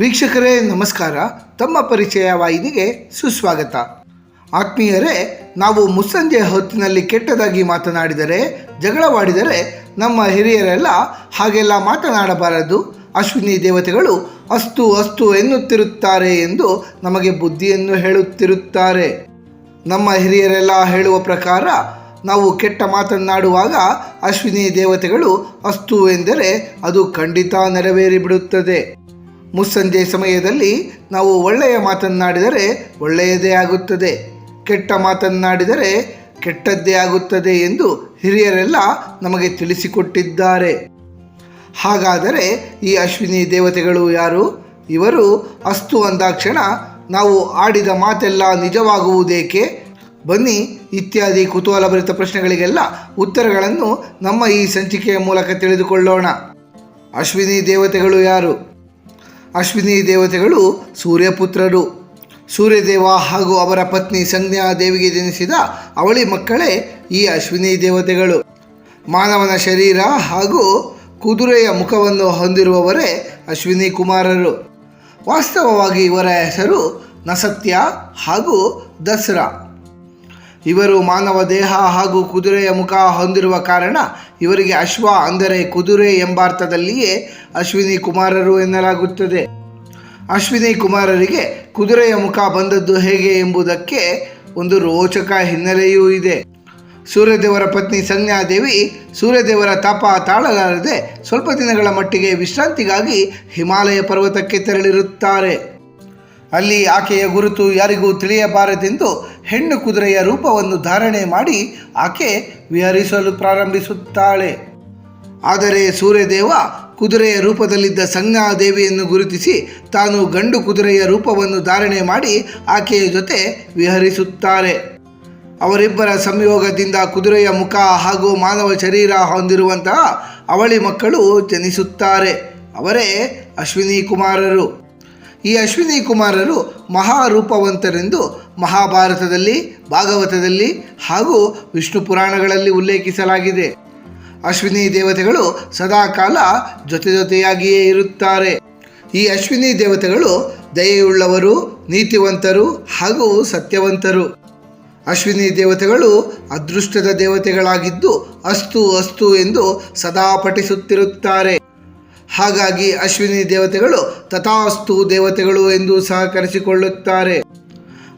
ವೀಕ್ಷಕರೇ, ನಮಸ್ಕಾರ. ತಮ್ಮ ಪರಿಚಯ ವಾಹಿನಿಗೆ ಸುಸ್ವಾಗತ. ಆತ್ಮೀಯರೇ, ನಾವು ಮುಸ್ಸಂಜೆ ಹೊತ್ತಿನಲ್ಲಿ ಕೆಟ್ಟದಾಗಿ ಮಾತನಾಡಿದರೆ, ಜಗಳವಾಡಿದರೆ ನಮ್ಮ ಹಿರಿಯರೆಲ್ಲ ಹಾಗೆಲ್ಲ ಮಾತನಾಡಬಾರದು. ಅಶ್ವಿನಿ ದೇವತೆಗಳು ಅಸ್ತು ಅಸ್ತು ಎನ್ನುತ್ತಿರುತ್ತಾರೆ ಎಂದು ನಮಗೆ ಬುದ್ಧಿಯನ್ನು ಹೇಳುತ್ತಿರುತ್ತಾರೆ. ನಮ್ಮ ಹಿರಿಯರೆಲ್ಲ ಹೇಳುವ ಪ್ರಕಾರ, ನಾವು ಕೆಟ್ಟ ಮಾತನ್ನಾಡುವಾಗ ಅಶ್ವಿನಿ ದೇವತೆಗಳು ಅಸ್ತು ಎಂದರೆ ಅದು ಖಂಡಿತ ನೆರವೇರಿಬಿಡುತ್ತದೆ. ಮುಸ್ಸಂಜೆ ಸಮಯದಲ್ಲಿ ನಾವು ಒಳ್ಳೆಯ ಮಾತನ್ನಾಡಿದರೆ ಒಳ್ಳೆಯದೇ ಆಗುತ್ತದೆ. ಕೆಟ್ಟ ಮಾತನ್ನಾಡಿದರೆ ಕೆಟ್ಟದ್ದೇ ಆಗುತ್ತದೆ ಎಂದು ಹಿರಿಯರೆಲ್ಲ ನಮಗೆ ತಿಳಿಸಿಕೊಟ್ಟಿದ್ದಾರೆ. ಹಾಗಾದರೆ ಈ ಅಶ್ವಿನಿ ದೇವತೆಗಳು ಯಾರು? ಇವರು ಅಸ್ತು ಅಂದಾಕ್ಷಣ ನಾವು ಆಡಿದ ಮಾತೆಲ್ಲ ನಿಜವಾಗುವುದೇಕೆ? ಬನ್ನಿ ಇತ್ಯಾದಿ ಕುತೂಹಲಭರಿತ ಪ್ರಶ್ನೆಗಳಿಗೆಲ್ಲ ಉತ್ತರಗಳನ್ನು ನಮ್ಮ ಈ ಸಂಚಿಕೆಯ ಮೂಲಕ ತಿಳಿದುಕೊಳ್ಳೋಣ. ಅಶ್ವಿನಿ ದೇವತೆಗಳು ಯಾರು? ಅಶ್ವಿನಿ ದೇವತೆಗಳು ಸೂರ್ಯಪುತ್ರರು. ಸೂರ್ಯದೇವ ಹಾಗೂ ಅವರ ಪತ್ನಿ ಸಂಜ್ಞಾ ದೇವಿಗೆ ಜನಿಸಿದ ಅವಳಿ ಮಕ್ಕಳೇ ಈ ಅಶ್ವಿನಿ ದೇವತೆಗಳು. ಮಾನವನ ಶರೀರ ಹಾಗೂ ಕುದುರೆಯ ಮುಖವನ್ನು ಹೊಂದಿರುವವರೇ ಅಶ್ವಿನಿ ಕುಮಾರರು. ವಾಸ್ತವವಾಗಿ ಇವರ ಹೆಸರು ನಸತ್ಯ ಹಾಗೂ ದಸರಾ. ಇವರು ಮಾನವ ದೇಹ ಹಾಗೂ ಕುದುರೆಯ ಮುಖ ಹೊಂದಿರುವ ಕಾರಣ ಇವರಿಗೆ ಅಶ್ವ ಅಂದರೆ ಕುದುರೆ ಎಂಬಾರ್ಥದಲ್ಲಿಯೇ ಅಶ್ವಿನಿ ಕುಮಾರರು ಎನ್ನಲಾಗುತ್ತದೆ. ಅಶ್ವಿನಿ ಕುಮಾರರಿಗೆ ಕುದುರೆಯ ಮುಖ ಬಂದದ್ದು ಹೇಗೆ ಎಂಬುದಕ್ಕೆ ಒಂದು ರೋಚಕ ಹಿನ್ನೆಲೆಯೂ ಇದೆ. ಸೂರ್ಯದೇವರ ಪತ್ನಿ ಸಂಜ್ಞಾದೇವಿ ಸೂರ್ಯದೇವರ ತಾಪ ತಾಳಲಾರದೆ ಸ್ವಲ್ಪ ದಿನಗಳ ಮಟ್ಟಿಗೆ ವಿಶ್ರಾಂತಿಗಾಗಿ ಹಿಮಾಲಯ ಪರ್ವತಕ್ಕೆ ತೆರಳಿರುತ್ತಾರೆ. ಅಲ್ಲಿ ಆಕೆಯ ಗುರುತು ಯಾರಿಗೂ ತಿಳಿಯಬಾರದೆಂದು ಹೆಣ್ಣು ಕುದುರೆಯ ರೂಪವನ್ನು ಧಾರಣೆ ಮಾಡಿ ಆಕೆ ವಿಹರಿಸಲು ಪ್ರಾರಂಭಿಸುತ್ತಾಳೆ. ಆದರೆ ಸೂರ್ಯದೇವ ಕುದುರೆಯ ರೂಪದಲ್ಲಿದ್ದ ಸಂಜ್ಞಾದೇವಿಯನ್ನು ಗುರುತಿಸಿ ತಾನು ಗಂಡು ಕುದುರೆಯ ರೂಪವನ್ನು ಧಾರಣೆ ಮಾಡಿ ಆಕೆಯ ಜೊತೆ ವಿಹರಿಸುತ್ತಾರೆ. ಅವರಿಬ್ಬರ ಸಂಯೋಗದಿಂದ ಕುದುರೆಯ ಮುಖ ಹಾಗೂ ಮಾನವ ಶರೀರ ಹೊಂದಿರುವಂತಹ ಅವಳಿ ಮಕ್ಕಳು ಜನಿಸುತ್ತಾರೆ. ಅವರೇ ಅಶ್ವಿನಿ ಕುಮಾರರು. ಈ ಅಶ್ವಿನಿ ಕುಮಾರರು ಮಹಾರೂಪವಂತರೆಂದು ಮಹಾಭಾರತದಲ್ಲಿ, ಭಾಗವತದಲ್ಲಿ ಹಾಗೂ ವಿಷ್ಣು ಪುರಾಣಗಳಲ್ಲಿ ಉಲ್ಲೇಖಿಸಲಾಗಿದೆ. ಅಶ್ವಿನಿ ದೇವತೆಗಳು ಸದಾಕಾಲ ಜೊತೆ ಜೊತೆಯಾಗಿಯೇ ಇರುತ್ತಾರೆ. ಈ ಅಶ್ವಿನಿ ದೇವತೆಗಳು ದಯೆಯುಳ್ಳವರು, ನೀತಿವಂತರು ಹಾಗೂ ಸತ್ಯವಂತರು. ಅಶ್ವಿನಿ ದೇವತೆಗಳು ಅದೃಷ್ಟದ ದೇವತೆಗಳಾಗಿದ್ದು ಅಸ್ತು ಅಸ್ತು ಎಂದು ಸದಾ ಪಠಿಸುತ್ತಿರುತ್ತಾರೆ. ಹಾಗಾಗಿ ಅಶ್ವಿನಿ ದೇವತೆಗಳು ತಥಾಸ್ತು ದೇವತೆಗಳು ಎಂದು ಸಹ ಕರೆಸಿಕೊಳ್ಳುತ್ತಾರೆ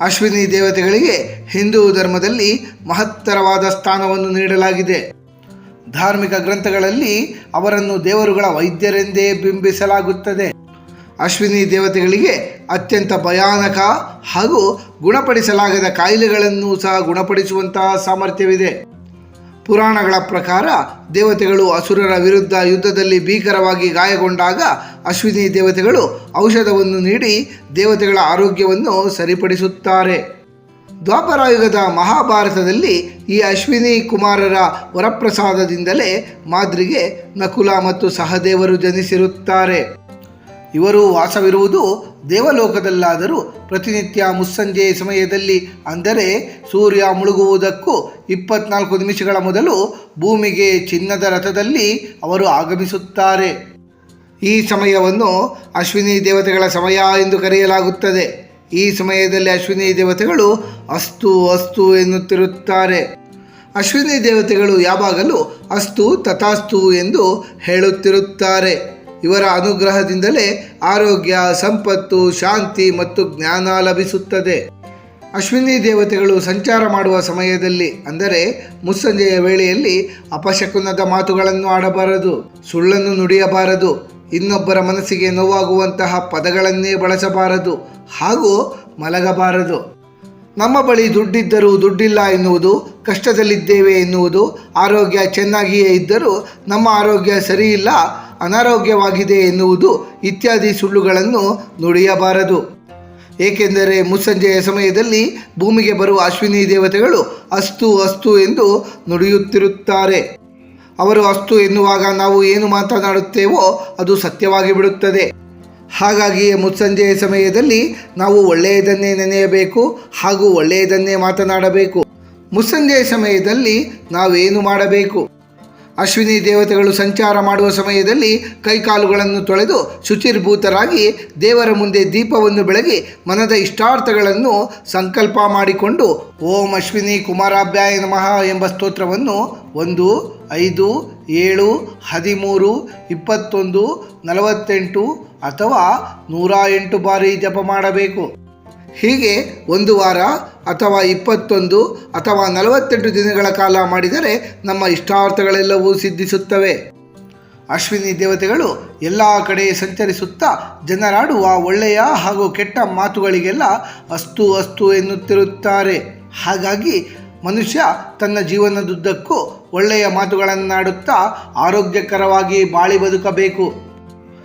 ಅಶ್ವಿನಿ ದೇವತೆಗಳಿಗೆ ಹಿಂದೂ ಧರ್ಮದಲ್ಲಿ ಮಹತ್ತರವಾದ ಸ್ಥಾನವನ್ನು ನೀಡಲಾಗಿದೆ. ಧಾರ್ಮಿಕ ಗ್ರಂಥಗಳಲ್ಲಿ ಅವರನ್ನು ದೇವರುಗಳ ವೈದ್ಯರೆಂದೇ ಬಿಂಬಿಸಲಾಗುತ್ತದೆ. ಅಶ್ವಿನಿ ದೇವತೆಗಳಿಗೆ ಅತ್ಯಂತ ಭಯಾನಕ ಹಾಗೂ ಗುಣಪಡಿಸಲಾಗದ ಕಾಯಿಲೆಗಳನ್ನು ಸಹ ಗುಣಪಡಿಸುವಂತಹ ಸಾಮರ್ಥ್ಯವಿದೆ. ಪುರಾಣಗಳ ಪ್ರಕಾರ ದೇವತೆಗಳು ಅಸುರರ ವಿರುದ್ಧ ಯುದ್ಧದಲ್ಲಿ ಭೀಕರವಾಗಿ ಗಾಯಗೊಂಡಾಗ ಅಶ್ವಿನಿ ದೇವತೆಗಳು ಔಷಧವನ್ನು ನೀಡಿ ದೇವತೆಗಳ ಆರೋಗ್ಯವನ್ನು ಸರಿಪಡಿಸುತ್ತಾರೆ. ದ್ವಾಪರಾಯುಗದ ಮಹಾಭಾರತದಲ್ಲಿ ಈ ಅಶ್ವಿನಿ ಕುಮಾರರ ವರಪ್ರಸಾದದಿಂದಲೇ ಮಾದ್ರಿಗೆ ನಕುಲ ಮತ್ತು ಸಹದೇವರು ಜನಿಸಿರುತ್ತಾರೆ. ಇವರು ವಾಸವಿರುವುದು ದೇವಲೋಕದಲ್ಲಾದರೂ ಪ್ರತಿನಿತ್ಯ ಮುಸ್ಸಂಜೆ ಸಮಯದಲ್ಲಿ. ಅಂದರೆ ಸೂರ್ಯ ಮುಳುಗುವುದಕ್ಕೂ ಇಪ್ಪತ್ನಾಲ್ಕು ನಿಮಿಷಗಳ ಮೊದಲು ಭೂಮಿಗೆ ಚಿನ್ನದ ರಥದಲ್ಲಿ ಅವರು ಆಗಮಿಸುತ್ತಾರೆ. ಈ ಸಮಯವನ್ನು ಅಶ್ವಿನಿ ದೇವತೆಗಳ ಸಮಯ ಎಂದು ಕರೆಯಲಾಗುತ್ತದೆ. ಈ ಸಮಯದಲ್ಲಿ ಅಶ್ವಿನಿ ದೇವತೆಗಳು ಅಸ್ತು ಅಸ್ತು ಎನ್ನುತ್ತಿರುತ್ತಾರೆ. ಅಶ್ವಿನಿ ದೇವತೆಗಳು ಯಾವಾಗಲೂ ಅಸ್ತು ತಥಾಸ್ತು ಎಂದು ಹೇಳುತ್ತಿರುತ್ತಾರೆ. ಇವರ ಅನುಗ್ರಹದಿಂದಲೇ ಆರೋಗ್ಯ, ಸಂಪತ್ತು, ಶಾಂತಿ ಮತ್ತು ಜ್ಞಾನ ಲಭಿಸುತ್ತದೆ. ಅಶ್ವಿನಿ ದೇವತೆಗಳು ಸಂಚಾರ ಮಾಡುವ ಸಮಯದಲ್ಲಿ, ಅಂದರೆ ಮುಸ್ಸಂಜೆಯ ವೇಳೆಯಲ್ಲಿ ಅಪಶಕುನದ ಮಾತುಗಳನ್ನು ಆಡಬಾರದು, ಸುಳ್ಳನ್ನು ನುಡಿಯಬಾರದು, ಇನ್ನೊಬ್ಬರ ಮನಸ್ಸಿಗೆ ನೋವಾಗುವಂತಹ ಪದಗಳನ್ನೇ ಬಳಸಬಾರದು ಹಾಗೂ ಮಲಗಬಾರದು. ನಮ್ಮ ಬಳಿ ದುಡ್ಡಿದ್ದರೂ ದುಡ್ಡಿಲ್ಲ ಎನ್ನುವುದು, ಕಷ್ಟದಲ್ಲಿದ್ದೇವೆ ಎನ್ನುವುದು, ಆರೋಗ್ಯ ಚೆನ್ನಾಗಿಯೇ ಇದ್ದರೂ ನಮ್ಮ ಆರೋಗ್ಯ ಸರಿಯಿಲ್ಲ, ಅನಾರೋಗ್ಯವಾಗಿದೆ ಎನ್ನುವುದು ಇತ್ಯಾದಿ ಸುಳ್ಳುಗಳನ್ನು ನುಡಿಯಬಾರದು. ಏಕೆಂದರೆ ಮುಸ್ಸಂಜೆಯ ಸಮಯದಲ್ಲಿ ಭೂಮಿಗೆ ಬರುವ ಅಶ್ವಿನಿ ದೇವತೆಗಳು ಅಸ್ತು ಅಸ್ತು ಎಂದು ನುಡಿಯುತ್ತಿರುತ್ತಾರೆ. ಅವರು ಅಸ್ತು ಎನ್ನುವಾಗ ನಾವು ಏನು ಮಾತನಾಡುತ್ತೇವೋ ಅದು ಸತ್ಯವಾಗಿ ಬಿಡುತ್ತದೆ. ಹಾಗಾಗಿ ಮುತ್ಸಂಜೆಯ ಸಮಯದಲ್ಲಿ ನಾವು ಒಳ್ಳೆಯದನ್ನೇ ನೆನೆಯಬೇಕು ಹಾಗೂ ಒಳ್ಳೆಯದನ್ನೇ ಮಾತನಾಡಬೇಕು. ಮುಸ್ಸಂಜೆಯ ಸಮಯದಲ್ಲಿ ನಾವೇನು ಮಾಡಬೇಕು? ಅಶ್ವಿನಿ ದೇವತೆಗಳು ಸಂಚಾರ ಮಾಡುವ ಸಮಯದಲ್ಲಿ ಕೈಕಾಲುಗಳನ್ನು ತೊಳೆದು ಶುಚಿರ್ಭೂತರಾಗಿ ದೇವರ ಮುಂದೆ ದೀಪವನ್ನು ಬೆಳಗಿ ಮನದ ಇಷ್ಟಾರ್ಥಗಳನ್ನು ಸಂಕಲ್ಪ ಮಾಡಿಕೊಂಡು ಓಂ ಅಶ್ವಿನಿ ಕುಮಾರಾಭ್ಯಾಯ ನಮಃ ಎಂಬ ಸ್ತೋತ್ರವನ್ನು ಒಂದು, ಐದು, ಏಳು, ಹದಿಮೂರು, ಇಪ್ಪತ್ತೊಂದು, ನಲವತ್ತೆಂಟು ಅಥವಾ ನೂರ ಎಂಟು ಬಾರಿ ಜಪ ಮಾಡಬೇಕು. ಹೀಗೆ ಒಂದು ವಾರ ಅಥವಾ ಇಪ್ಪತ್ತೊಂದು ಅಥವಾ ನಲವತ್ತೆಂಟು ದಿನಗಳ ಕಾಲ ಮಾಡಿದರೆ ನಮ್ಮ ಇಷ್ಟಾರ್ಥಗಳೆಲ್ಲವೂ ಸಿದ್ಧಿಸುತ್ತವೆ. ಅಶ್ವಿನಿ ದೇವತೆಗಳು ಎಲ್ಲ ಕಡೆ ಸಂಚರಿಸುತ್ತಾ ಜನರಾಡುವ ಒಳ್ಳೆಯ ಹಾಗೂ ಕೆಟ್ಟ ಮಾತುಗಳಿಗೆಲ್ಲ ಅಸ್ತು ಅಸ್ತು ಎನ್ನುತ್ತಿರುತ್ತಾರೆ. ಹಾಗಾಗಿ ಮನುಷ್ಯ ತನ್ನ ಜೀವನದುದ್ದಕ್ಕೂ ಒಳ್ಳೆಯ ಮಾತುಗಳನ್ನಾಡುತ್ತಾ ಆರೋಗ್ಯಕರವಾಗಿ ಬಾಳಿ ಬದುಕಬೇಕು.